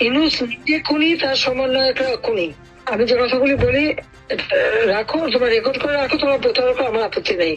ইনুস নিজে খুনি, তার খুনি। আমি যে কথাগুলি বলি রাখো, তোমার রেকর্ড করে রাখো, তোমার প্রতারক আমার আপত্তি নেই।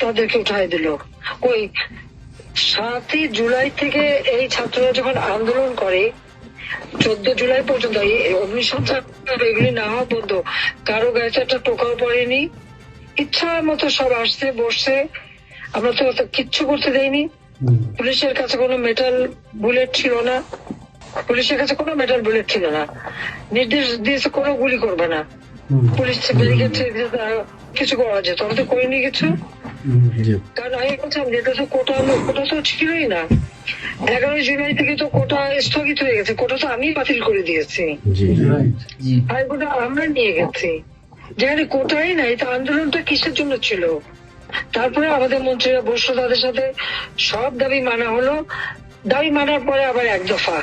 তাদেরকে উঠাই দিল। ওই সাতই জুলাই থেকে এই ছাত্ররা যখন আন্দোলন করে চোদ্দ জুলাই পর্যন্ত এই অগ্নিসংখ্যা এগুলি না হওয়া পর্যন্ত কারও গায়ে একটা টোকাও পড়েনি। ইচ্ছা মতো সব আসছে বসছে। আমরা তো কিচ্ছু করতে দেয়নি পুলিশের কাছে কোনো মেটাল বুলেট ছিল না। পুলিশের কাছে কোনো মেটাল বুলেট ছিল না। নির্দেশ দিয়েছে কোনো গুলি করবে না। পুলিশ ব্যারিকেড কিছু করা যেত। আমরা তো করিনি কিছু। কারণ আমি বলছিলাম যেটা তো কোটা কোটা তো ছিলই না। এগারোই জুলাই থেকে তো কোটা স্থগিত হয়ে গেছে কোটা তো আমি বাতিল করে দিয়েছি। আর কোটা আমরা নিয়ে গেছি। যেখানে কোটাই নাই তো আন্দোলনটা কিসের জন্য ছিল? তারপরে আমাদের মন্ত্রীরা বসল তাদের সাথে। সব দাবি মানা হলো। দাবি মানার পরে আবার এক দফা।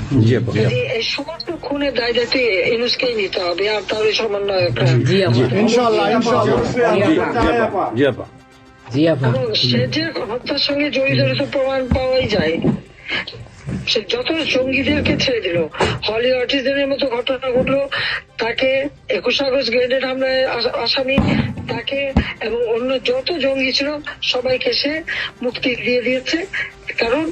সমস্ত খুনের দায় দায়িত্ব ইনুসকেই নিতে হবে আর তার সমন্বয়করা জি আপা। ইনশাআল্লাহ ইনশাআল্লাহ। জি আপা। জি আপা। জি আপা। এবং সে যে হত্যার সঙ্গে জড়িত প্রমাণ পাওয়াই যায়। সে যত জঙ্গিদেরকে ছেড়ে দিল হলি আর্টিস্টদের মতো ঘটনা ঘটলো তাকে একুশ আগস্ট গ্রেনেড হামলায় আসামি তাকে এবং অন্য যত জঙ্গি ছিল সবাইকে সে মুক্তি দিয়ে দিয়েছে। কারণ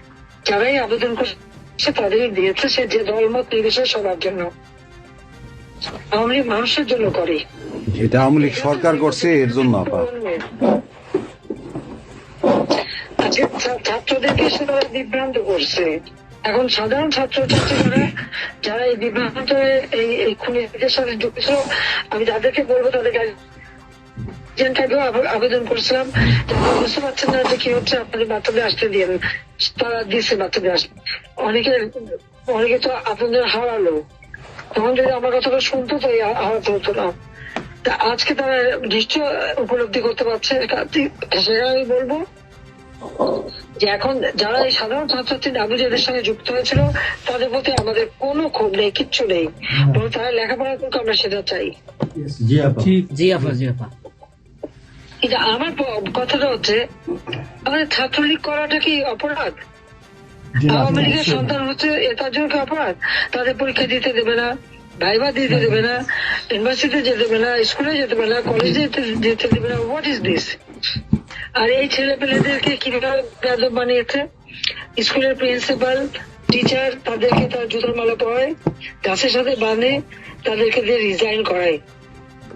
যারাই আবেদন করছে তাদের দিয়েছে সে যে দল মত সবার জন্য। আওয়ামী লীগ মানুষের জন্য করে। এটা আওয়ামী লীগ সরকার করছে এর জন্য আপা। আজকে ছাত্রদেরকে সে তারা বিভ্রান্ত করছে। এখন সাধারণ ছাত্র ছাত্রীরা যারা এই বিভ্রান্ত এই এই খুনিদের সাথে যুক্ত আমি তাদেরকে বলব তাদের আবেদন করছিলাম। বুঝতে পারছেন না যে কি হচ্ছে আপনাদের বাচ্চাদের আসতে দিন তারা দিচ্ছে বাচ্চাদের আসতে অনেকে অনেকে তো আপনাদের হারালো। তখন যদি আমার কথাটা শুনতো তো হারাতে হতো না। তা আজকে তারা নিশ্চয় উপলব্ধি করতে পারছে। সেটা আমি বলব যে এখন যারা এই সাধারণ ছাত্রছাত্রী নাবুজেদের সঙ্গে যুক্ত হয়েছিল তাদের প্রতি আমাদের কোনো ক্ষোভ নেই কিচ্ছু নেই। তারা লেখাপড়া করুক আমরা সেটা চাই। জি আপা। জি আপা জি আপা। কিন্তু আমার কথাটা হচ্ছে আমাদের ছাত্রলীগ করাটা কি অপরাধ? আওয়ামী লীগের সন্তান হচ্ছে তার জন্য কি অপরাধ? তাদের পরীক্ষা দিতে দেবে না ভাইবা দিতে দেবে না ইউনিভার্সিটিতে যেতে দেবে না স্কুলে যেতে দেবে না কলেজে যেতে যেতে দেবে না হোয়াট ইজ দিস আর এই ছেলে পেলেদেরকে কীভাবে বেদব বানিয়েছে? স্কুলের প্রিন্সিপাল টিচার তাদেরকে তার জুতোর মালা পরায় গাছের সাথে বাঁধে তাদেরকে দিয়ে রিজাইন করায়।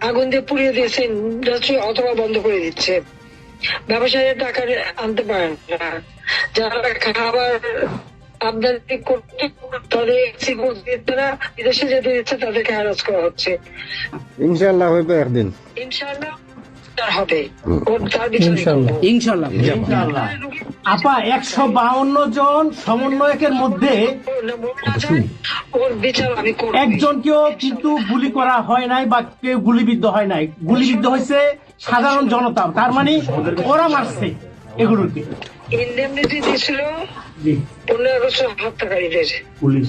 আগুন দিয়ে পুড়িয়ে দিয়েছে ইন্ডাস্ট্রি অথবা বন্ধ করে দিচ্ছে। ব্যবসায়ীরা টাকা আনতে পারেন না। যারা খাবার আমদানি করতে তাদের না বিদেশে যেতে দিচ্ছে তাদেরকে হ্যারাস করা হচ্ছে। ইনশাল্লাহ হইবে একদিন। ইনশাআল্লাহ তার হবে। ইনশাল্লাহ। আপা একশো বাউন্ন জন সমন্বয়কের মধ্যে ওর বিচার একজনকেও কিন্তু গুলি করা হয় নাই বা কেউ গুলিবিদ্ধ হয় নাই। গুলিবিদ্ধ হয়েছে সাধারণ জনতা। তার মানে ওরা মারছে এগুলোকে। ইন্ডেমনিটি দিয়েছিল জি। পনেরো আগস্ট হত্যাকারীদের। পুলিশ।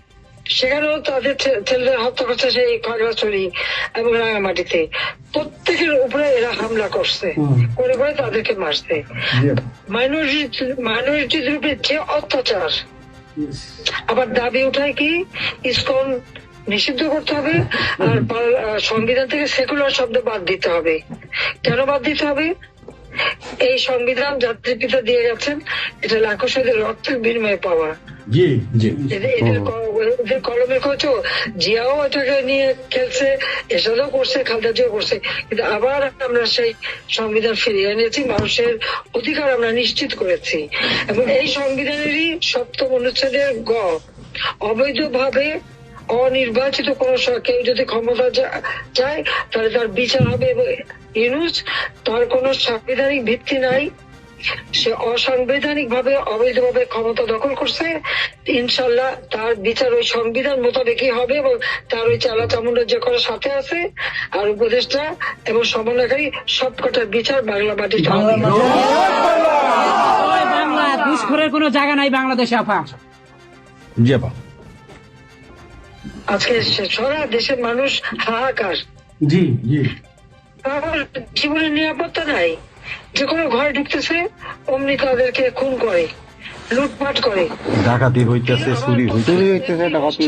সেখানেও তাদের ছেলেদের হত্যা করছে সেই খাগড়াছড়ি এবং রাঙামাটিতে। প্রত্যেকের উপরে এরা হামলা করছে। করে করে তাদেরকে মারছে। মাইনরিটি মাইনরিটিদের উপরে যে অত্যাচার আবার দাবি উঠায় কি? ইসকন নিষিদ্ধ করতে হবে আর সংবিধান থেকে সেকুলার শব্দ বাদ দিতে হবে। কেন বাদ দিতে হবে? এই সংবিধান জাতির পিতা দিয়ে গেছেন এটা লাখো শহীদের রক্তের বিনিময়ে পাওয়া। জি জি। এদের কলমের জিয়াও এটাকে নিয়ে খেলছে করছে খালদা করছে। কিন্তু আবার আমরা সেই সংবিধান ফিরিয়ে এনেছি মানুষের অধিকার আমরা নিশ্চিত করেছি। এবং এই সংবিধানেরই সপ্তম অনুচ্ছেদের গ অবৈধভাবে অনির্বাচিত কোন কেউ যদি ক্ষমতা চায় তাহলে তার বিচার হবে। এবং ইউনুস তার কোনো সাংবিধানিক ভিত্তি নাই। সে অসাংবিধানিক ভাবে অবৈধভাবে ক্ষমতা দখল করছে। ইনশাল্লাহ তার বিচার ওই সংবিধান মোতাবেকই হবে এবং তার ওই চালা চামুন্ডার যে করার সাথে আছে আর উপদেষ্টা এবং সমন্বয়কারী সবকটার বিচার বাংলা মাটিতে হবে ঘুষখোরের কোনো জায়গা নাই বাংলাদেশে আপা জি আপা আজকে সারা দেশের মানুষ হাহাকার। জি জি। জীবনের নিরাপত্তা নাই। যে কোনো ঘরে ঢুকতেছে, অমনি তাদেরকে খুন করে, লুটপাট করে। ডাকাতি হইতেছে, চুরি হইতেছে, ডাকাতি।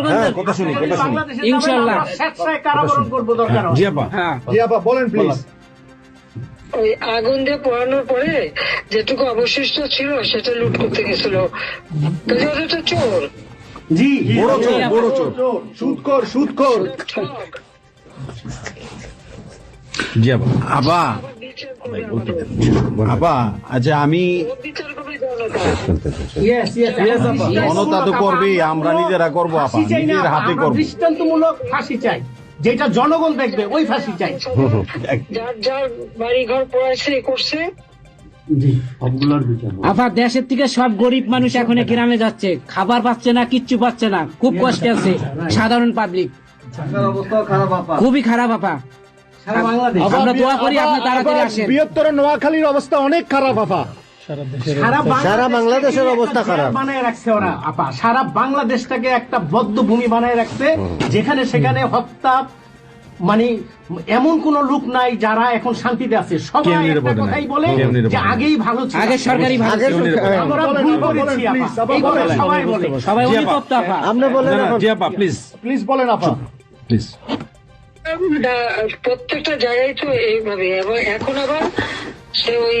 আমরা কথা শুনি কথা শুনি। বাংলাদেশে ইনশাল্লাহ। যাবেন, আমরা স্বেচ্ছায় কারাবরণ করব দরকার জি আপা হ্যাঁ। জি আপা বলেন। প্লিজ ওই আগুন দিয়ে পোড়ানোর পরে যেটুকু অবশিষ্ট ছিল সেটা লুট করতে গেছিল। ওটা তো চোর। জি বড় চোর বড় চোর। জি আপা আপা। আপা আচ্ছা আমি ও বিচার করবে জনতা Yes, yes, আপা। জনতা তো করবেই, আমরা নিজেরা করব আপা, ফাঁসি চাই না, নিজের হাতে করব। দৃষ্টান্তমূলক ফাঁসি চাই। যেটা জনগণ দেখবে ওই ফাঁসি চাই। যার যার বাড়ি ঘর পড়াইছে করছে আপা দেশের থেকে সব গরিব মানুষ এখন গ্রামে যাচ্ছে। খাবার পাচ্ছে না কিচ্ছু পাচ্ছে না। খুব কষ্টে আছে। সাধারণ পাবলিক। খুবই খারাপ আপা। আমরা দোয়া করি আপনি তাড়াতাড়ি আসেন। বৃহত্তর নোয়াখালীর অবস্থা অনেক খারাপ আপা। সারা বাংলাদেশের অবস্থা খারাপ। বানায় রাখছে ওরা আপা। সারা বাংলাদেশটাকে একটা বদ্ধ ভূমি বানায় রাখছে যেখানে সেখানে হত্যা মানে এমন কোন লোক নাই যারা এখন শান্তিতে আছে। সবাই একটা কথাই বলে যে আগেই ভালো ছিল। আগে সরকারি ভালো ছিল। আমরা ভুল করেছি আপা। সবাই বলে। সবাই অনুতপ্ত আপা। আপনি বলেন না, না, জি আপা প্লিজ প্লিজ বলেন আপা। প্লিজ প্রত্যেকটা জায়গায় তো এইভাবে। এখন আবার সে ওই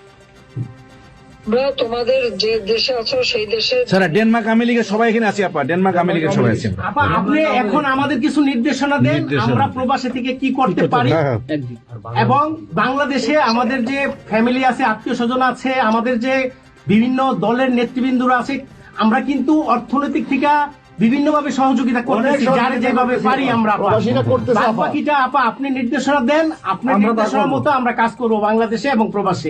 তোমরা তোমাদের যে দেশে আছো সেই দেশে স্যার ডেনমার্ক আমেরিকা সবাই এখানে আছি আপা। ডেনমার্ক আমেরিকা সবাই আছেন আপা আপনি এখন আমাদের কিছু নির্দেশনা দেন আমরা প্রবাসে থেকে কি করতে পারি? হ্যাঁ। এবং বাংলাদেশে আমাদের যে ফ্যামিলি আছে আত্মীয় স্বজন আছে আমাদের যে বিভিন্ন দলের নেতৃবৃন্দরা আছে আমরা কিন্তু অর্থনৈতিক থেকে বিভিন্ন ভাবে সহযোগিতা করতেছি যার যেভাবে পারি আমরা। বাকিটা আপা। আপনি নির্দেশনা দেন আপনার নির্দেশনা মতো আমরা কাজ করব বাংলাদেশে এবং প্রবাসে।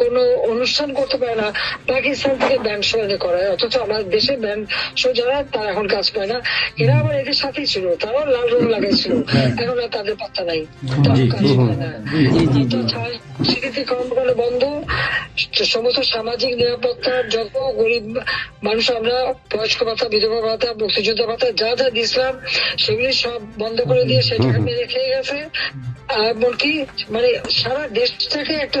কোন অনুষ্ঠান করতে পারে না পাকিস্তান থেকে ব্যান্ড শো করায়। অথচ আমাদের দেশে ব্যান্ড শো যারা তারা এখন কাজ পায় না। এরা আবার এদের সাথেই ছিল তারাও লাল রং লাগাইছিল এখন আর তাদের পাত্তা নাই। কর্মকাণ্ড বন্ধ। সমস্ত সামাজিক নিরাপত্তার যত গরিব মানুষ আমরা বয়স্ক ভাতা বিধবা ভাতা মুক্তিযোদ্ধা ভাতা যা যা দিয়েছিলাম সেগুলি সব বন্ধ করে দিয়ে সেটাকে মেরে খেয়ে গেছে। এমনকি মানে সারা দেশটাকে একটা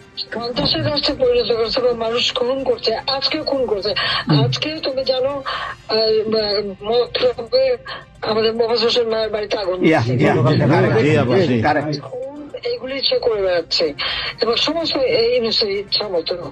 সন্ত্রাসের রাষ্ট্রে পরিণত করছে বা মানুষ খুন করছে আজকে খুন করছে। আজকে তুমি জানো আমাদের হোসেন মায়ের বাড়িতে আগুন এইগুলি সে করে বেড়াচ্ছে। এবং সমস্ত এই মতো।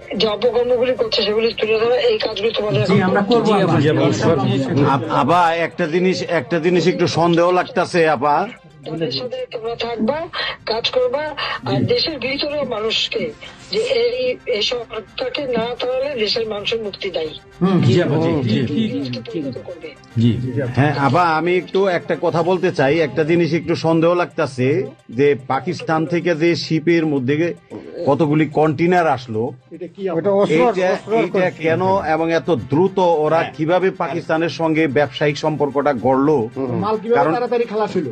যে অপকর্মগুলি করছে সেগুলি তুলে ধরা এই কাজগুলি তোমাদের আমরা করব আপা একটা জিনিস একটা জিনিস একটু সন্দেহ লাগতেছে আপা। তাদের সাথে তোমরা থাকবা কাজ করবা আর দেশের ভিতরে মানুষকে যে এই এই সরকারকে না তাহলে দেশের মানুষের মুক্তি দেয় জি হ্যাঁ আবার আমি একটু একটা কথা বলতে চাই একটা জিনিস একটু সন্দেহ লাগতাছে যে পাকিস্তান থেকে যে শিপের মধ্যে কতগুলি কন্টেনার আসলো এইটা কেন এবং এত দ্রুত ওরা কীভাবে পাকিস্তানের সঙ্গে ব্যবসায়িক সম্পর্কটা গড়লো কারণ- এটা খালাস হলো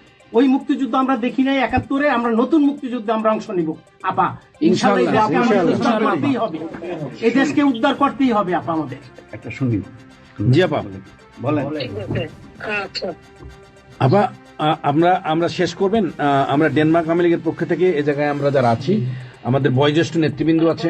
ওই মুক্তিযুদ্ধ আমরা দেখি নাই একাত্তরে আমরা নতুন মুক্তিযুদ্ধে আমরা অংশ নিব। আপা ইনশাল্লাহ এই দেশকে উদ্ধার করতেই হবে। এই দেশকে উদ্ধার করতেই হবে আপা আমাদের। একটা শুনি। জি আপা। বলেন। আচ্ছা। আপা আমরা আমরা শেষ করবেন। আমরা ডেনমার্ক আওয়ামী লীগের পক্ষ থেকে এ জায়গায় আমরা যারা আছি আমাদের বয়োজ্যেষ্ঠ নেতৃবৃন্দ আছে।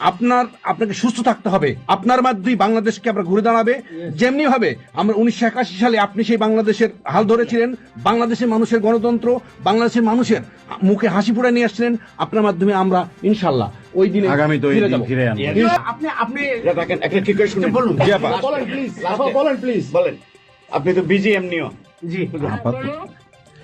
আপনার আপনাকে সুস্থ থাকতে হবে। আপনার মাধ্যমেই বাংলাদেশকে আমরা ঘুরে দাঁড়াবে। যেমনি হবে আমরা উনিশশো একাশি সালে আপনি সেই বাংলাদেশের হাল ধরেছিলেন বাংলাদেশের মানুষের গণতন্ত্র বাংলাদেশের মানুষের মুখে হাসি ফুটে নিয়ে আসছিলেন আপনার মাধ্যমে আমরা ইনশাল্লাহ ওই দিনে আগামী তো ফিরে যাব। ফিরে আপনি আপনি বলুন। বলেন প্লিজ বলেন আপনি তো বিজি এমনিও জি।